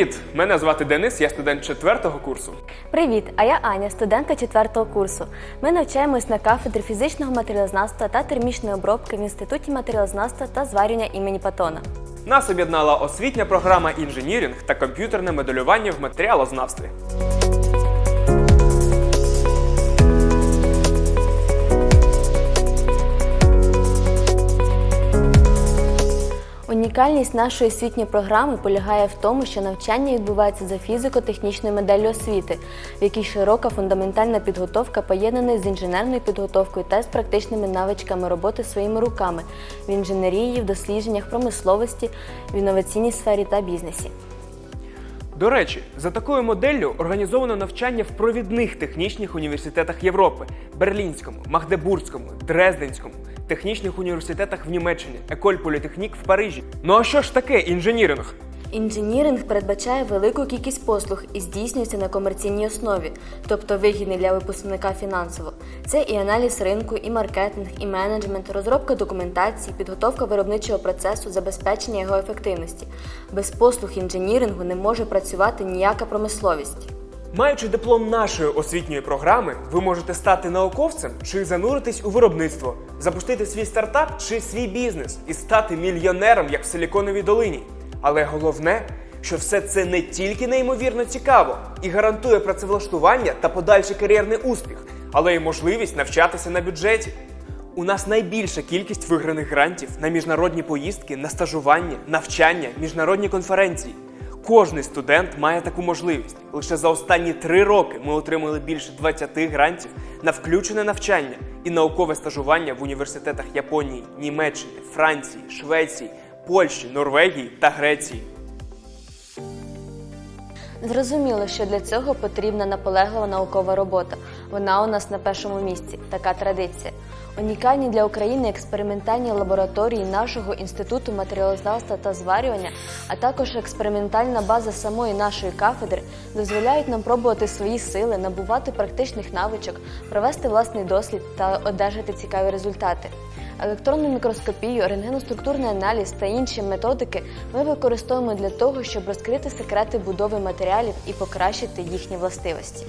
Привіт! Мене звати Денис, я студент четвертого курсу. Привіт! А я Аня, студентка четвертого курсу. Ми навчаємось на кафедрі фізичного матеріалознавства та термічної обробки в інституті матеріалознавства та зварювання імені Патона. Нас об'єднала освітня програма інженірінг та комп'ютерне моделювання в матеріалознавстві. Унікальність нашої освітньої програми полягає в тому, що навчання відбувається за фізико-технічною моделлю освіти, в якій широка фундаментальна підготовка поєднана з інженерною підготовкою та з практичними навичками роботи своїми руками в інженерії, в дослідженнях промисловості, в інноваційній сфері та бізнесі. До речі, за такою моделлю організовано навчання в провідних технічних університетах Європи: Берлінському, Магдебурзькому, Дрезденському, технічних університетах в Німеччині, Еколь Політехнік в Парижі. Ну а що ж таке інженіринг? Інженіринг передбачає велику кількість послуг і здійснюється на комерційній основі, тобто вигідний для випускника фінансово. Це і аналіз ринку, і маркетинг, і менеджмент, розробка документації, підготовка виробничого процесу, забезпечення його ефективності. Без послуг інженірингу не може працювати ніяка промисловість. Маючи диплом нашої освітньої програми, ви можете стати науковцем чи зануритись у виробництво, запустити свій стартап чи свій бізнес і стати мільйонером, як в Силіконовій долині. Але головне, що все це не тільки неймовірно цікаво і гарантує працевлаштування та подальший кар'єрний успіх, але й можливість навчатися на бюджеті. У нас найбільша кількість виграних грантів на міжнародні поїздки, на стажування, навчання, міжнародні конференції. Кожний студент має таку можливість. Лише за останні три роки ми отримали більше 20 грантів на включене навчання і наукове стажування в університетах Японії, Німеччини, Франції, Швеції, Польщі, Норвегії та Греції. Зрозуміло, що для цього потрібна наполеглива наукова робота. Вона у нас на першому місці, така традиція. Унікальні для України експериментальні лабораторії нашого інституту матеріалознавства та зварювання, а також експериментальна база самої нашої кафедри дозволяють нам пробувати свої сили, набувати практичних навичок, провести власний дослід та одержати цікаві результати. Електронну мікроскопію, рентгеноструктурний аналіз та інші методики ми використовуємо для того, щоб розкрити секрети будови матеріалів і покращити їхні властивості.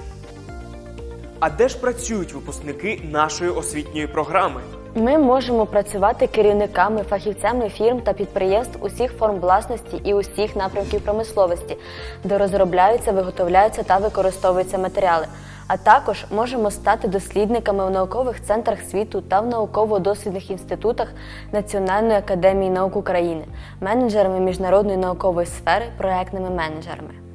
А де ж працюють випускники нашої освітньої програми? Ми можемо працювати керівниками, фахівцями фірм та підприємств усіх форм власності і усіх напрямків промисловості, де розробляються, виготовляються та використовуються матеріали. А також можемо стати дослідниками в наукових центрах світу та в науково-дослідних інститутах Національної академії наук України, менеджерами міжнародної наукової сфери, проектними менеджерами.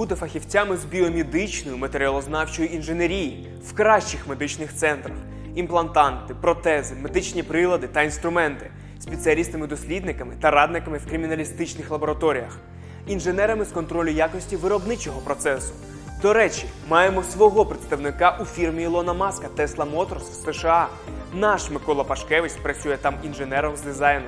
Бути фахівцями з біомедичної матеріалознавчої інженерії в кращих медичних центрах, імплантанти, протези, медичні прилади та інструменти, спеціалістами-дослідниками та радниками в криміналістичних лабораторіях, інженерами з контролю якості виробничого процесу. До речі, маємо свого представника у фірмі Ілона Маска Tesla Motors в США. Наш Микола Пашкевич працює там інженером з дизайну.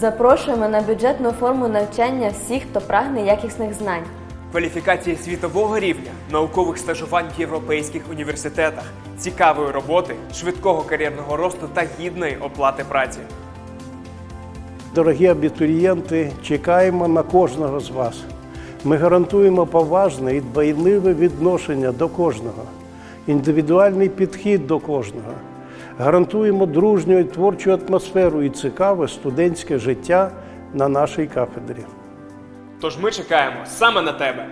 Запрошуємо на бюджетну форму навчання всіх, хто прагне якісних знань. Кваліфікації світового рівня, наукових стажувань в європейських університетах, цікавої роботи, швидкого кар'єрного росту та гідної оплати праці. Дорогі абітурієнти, чекаємо на кожного з вас. Ми гарантуємо поважне і дбайливе відношення до кожного, індивідуальний підхід до кожного. Гарантуємо дружню і творчу атмосферу і цікаве студентське життя на нашій кафедрі. Тож ми чекаємо саме на тебе.